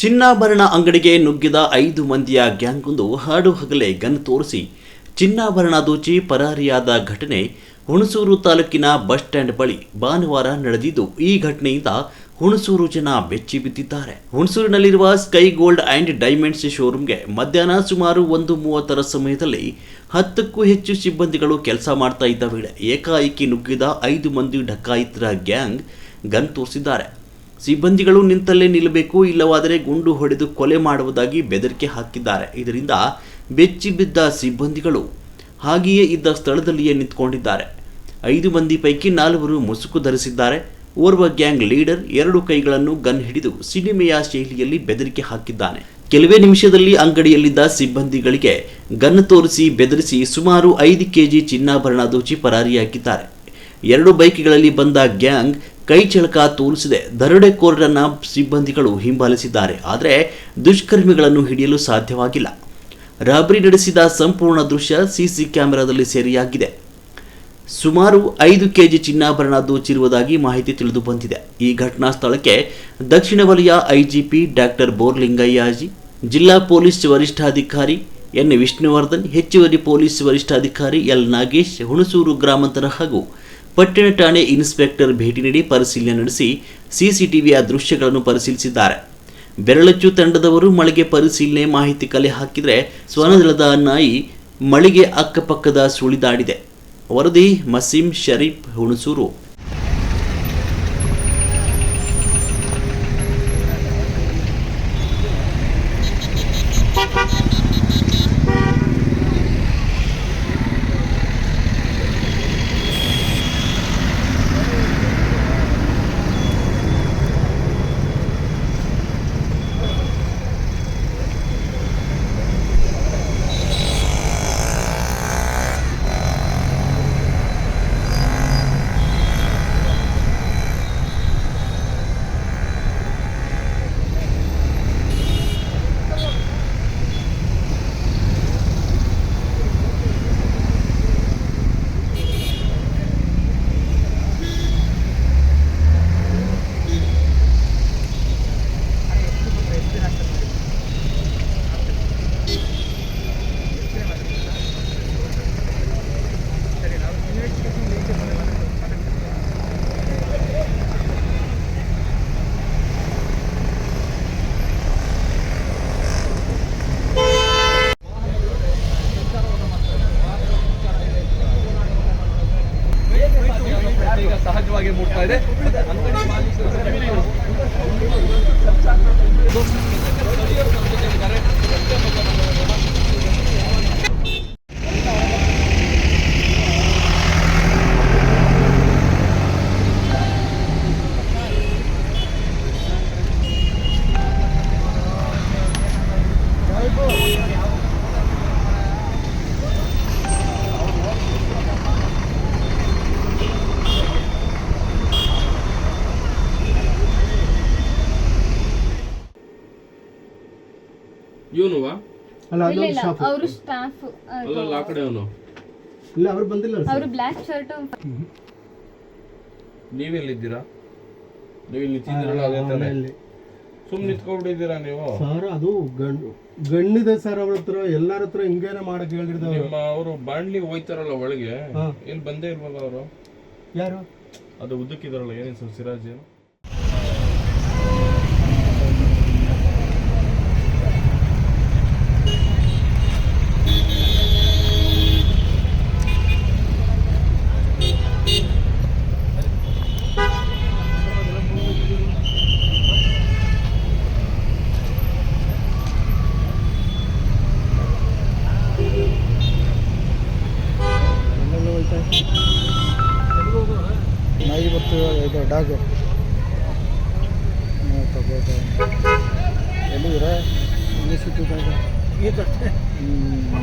ಚಿನ್ನಾಭರಣ ಅಂಗಡಿಗೆ ನುಗ್ಗಿದ ಐದು ಮಂದಿಯ ಗ್ಯಾಂಗೊಂದು ಹಾಡು ಹಗಲೇ ಗನ್ ತೋರಿಸಿ ಚಿನ್ನಾಭರಣ ದೋಚಿ ಪರಾರಿಯಾದ ಘಟನೆ ಹುಣಸೂರು ತಾಲೂಕಿನ ಬಸ್ ಸ್ಟ್ಯಾಂಡ್ ಬಳಿ ಭಾನುವಾರ ನಡೆದಿದ್ದು, ಈ ಘಟನೆಯಿಂದ ಹುಣಸೂರು ಜನ ಬೆಚ್ಚಿ ಬಿದ್ದಿದ್ದಾರೆ. ಹುಣಸೂರಿನಲ್ಲಿರುವ ಸ್ಕೈ ಗೋಲ್ಡ್ ಆ್ಯಂಡ್ ಡೈಮಂಡ್ಸ್ ಶೋರೂಮ್ಗೆ ಮಧ್ಯಾಹ್ನ ಸುಮಾರು ಒಂದು ಮೂವತ್ತರ ಸಮಯದಲ್ಲಿ ಹತ್ತಕ್ಕೂ ಹೆಚ್ಚು ಸಿಬ್ಬಂದಿಗಳು ಕೆಲಸ ಮಾಡ್ತಾ ಇದ್ದ ವೇಳೆ ಏಕಾಏಕಿ ನುಗ್ಗಿದ ಐದು ಮಂದಿ ಡಕಾಯಿತರ ಗ್ಯಾಂಗ್ ಗನ್ ತೋರಿಸಿದ್ದಾರೆ. ಸಿಬ್ಬಂದಿಗಳು ನಿಂತಲ್ಲೇ ನಿಲ್ಲಬೇಕು, ಇಲ್ಲವಾದರೆ ಗುಂಡು ಹೊಡೆದು ಕೊಲೆ ಮಾಡುವುದಾಗಿ ಬೆದರಿಕೆ ಹಾಕಿದ್ದಾರೆ. ಇದರಿಂದ ಬೆಚ್ಚಿ ಬಿದ್ದ ಸಿಬ್ಬಂದಿಗಳು ಹಾಗೆಯೇ ಇದ್ದ ಸ್ಥಳದಲ್ಲಿಯೇ ನಿಂತ್ಕೊಂಡಿದ್ದಾರೆ. ಐದು ಮಂದಿ ಪೈಕಿ ನಾಲ್ವರು ಮುಸುಕು ಧರಿಸಿದ್ದಾರೆ. ಓರ್ವ ಗ್ಯಾಂಗ್ ಲೀಡರ್ ಎರಡು ಕೈಗಳನ್ನು ಗನ್ ಹಿಡಿದು ಸಿನಿಮೆಯ ಶೈಲಿಯಲ್ಲಿ ಬೆದರಿಕೆ ಹಾಕಿದ್ದಾನೆ. ಕೆಲವೇ ನಿಮಿಷದಲ್ಲಿ ಅಂಗಡಿಯಲ್ಲಿದ್ದ ಸಿಬ್ಬಂದಿಗಳಿಗೆ ಗನ್ ತೋರಿಸಿ ಬೆದರಿಸಿ ಸುಮಾರು ಐದು ಕೆಜಿ ಚಿನ್ನಾಭರಣ ದೋಚಿ ಪರಾರಿಯಾಗಿದ್ದಾರೆ. ಎರಡು ಬೈಕ್ಗಳಲ್ಲಿ ಬಂದ ಗ್ಯಾಂಗ್ ಕೈ ಚಳಕ ತೋರಿಸಿದೆ. ದರೋಡೆಕೋರರನ್ನ ಸಿಬ್ಬಂದಿಗಳು ಹಿಂಬಾಲಿಸಿದ್ದಾರೆ. ಆದರೆ ದುಷ್ಕರ್ಮಿಗಳನ್ನು ಹಿಡಿಯಲು ಸಾಧ್ಯವಾಗಿಲ್ಲ. ರಾಬರಿ ನಡೆಸಿದ ಸಂಪೂರ್ಣ ದೃಶ್ಯ ಸಿಸಿ ಕ್ಯಾಮೆರಾದಲ್ಲಿ ಸೆರೆಯಾಗಿದೆ. ಸುಮಾರು ಐದು ಕೆಜಿ ಚಿನ್ನಾಭರಣ ದೋಚಿರುವುದಾಗಿ ಮಾಹಿತಿ ತಿಳಿದು ಬಂದಿದೆ. ಈ ಘಟನಾ ಸ್ಥಳಕ್ಕೆ ದಕ್ಷಿಣ ವಲಯ ಐಜಿಪಿ ಡಾಕ್ಟರ್ ಬೋರ್ಲಿಂಗಯ್ಯಾಜಿ ಜಿಲ್ಲಾ ಪೊಲೀಸ್ ವರಿಷ್ಠಾಧಿಕಾರಿ ಎನ್ ವಿಷ್ಣುವರ್ಧನ್, ಹೆಚ್ಚುವರಿ ಪೊಲೀಸ್ ವರಿಷ್ಠಾಧಿಕಾರಿ ಎಲ್ ನಾಗೇಶ್, ಹುಣಸೂರು ಗ್ರಾಮಾಂತರ ಹಾಗೂ ಪಟ್ಟಣ ಠಾಣೆ ಇನ್ಸ್ಪೆಕ್ಟರ್ ಭೇಟಿ ನೀಡಿ ಪರಿಶೀಲನೆ ನಡೆಸಿ ಸಿಸಿಟಿವಿಯ ದೃಶ್ಯಗಳನ್ನು ಪರಿಶೀಲಿಸಿದ್ದಾರೆ. ಬೆರಳಚ್ಚು ತಂಡದವರು ಮಳೆಗೆ ಪರಿಶೀಲನೆ ಮಾಹಿತಿ ಕಲೆ ಹಾಕಿದರೆ ಸ್ವರ್ಣದಳದ ನಾಯಿ ಮಳಿಗೆ ಅಕ್ಕಪಕ್ಕದ ಸುಳಿದಾಡಿದೆ. ವರದಿ ಮಸೀಂ ಶರೀಫ್ ಹುಣಸೂರು. ಈಗ ಸಹಜವಾಗಿ ಮೂಡ್ತಾ ಇದೆ. ಅಂಗಡಿ ಮಾಲೀಕರು ಇವನುವಾ? ಅಲ್ಲ ಇಲ್ಲ ಶಾಪ್. ಅವರು ಸ್ಟಾಫ್ ಅಲ್ಲಲ್ಲ ಆ ಕಡೆ ಅವನು. ಇಲ್ಲ ಅವ್ರು ಬಂದಿಲ್ಲ ಅವರು ಬ್ಲ್ಯಾಕ್ ಶರ್ಟ್ ನೀವೆಲ್ಲಿದ್ದೀರಾ? ನೀವು ಇಲ್ಲಿ ನಿಂತಿದ್ದೀರಲ್ಲ ಅದೇ ತಾನೆ. ಸುಮ್ಮನೆ ನಿಂತ್ಕೊಂಡ್ಬಿಟ್ಟಿದ್ದೀರಾ ನೀವು? ಸರ್ ಅದು ಗಂಡು ಗಣ್ಣಿದೆ ಸರ್ ಅವ್ರ ಹತ್ರ ಎಲ್ಲಾರ ಹತ್ರ ಹಿಂಗೇನೆ ಮಾಡಕ್ ಹೇಳಿರ್ದವ್ರು ನಿಮ್ಮ ಅವರು ಬಾಂಡ್ಲಿ ಹೋಯ್ತಾರಲ್ಲ ಒಳಗೆ. ಇಲ್ಲಿ ಬಂದೇ ಇಲ್ವಲ್ಲ ಅವರು? ಯಾರು? ಅದು ಉದ್ದಕ್ಕಿದಾರಲ್ಲ ಏನೇನು ಸರ್ ಸಿರಾಜ್ ಏನು? ನಾಯಿ ಬತ್ತು ಇದು ಡಾಗು ತಗೋದು ಎಲ್ಲಿದ್ದೀರ ಇಲ್ಲಿ ಸಿಕ್ಕಿದ್ದಾಗ ಹ್ಞೂ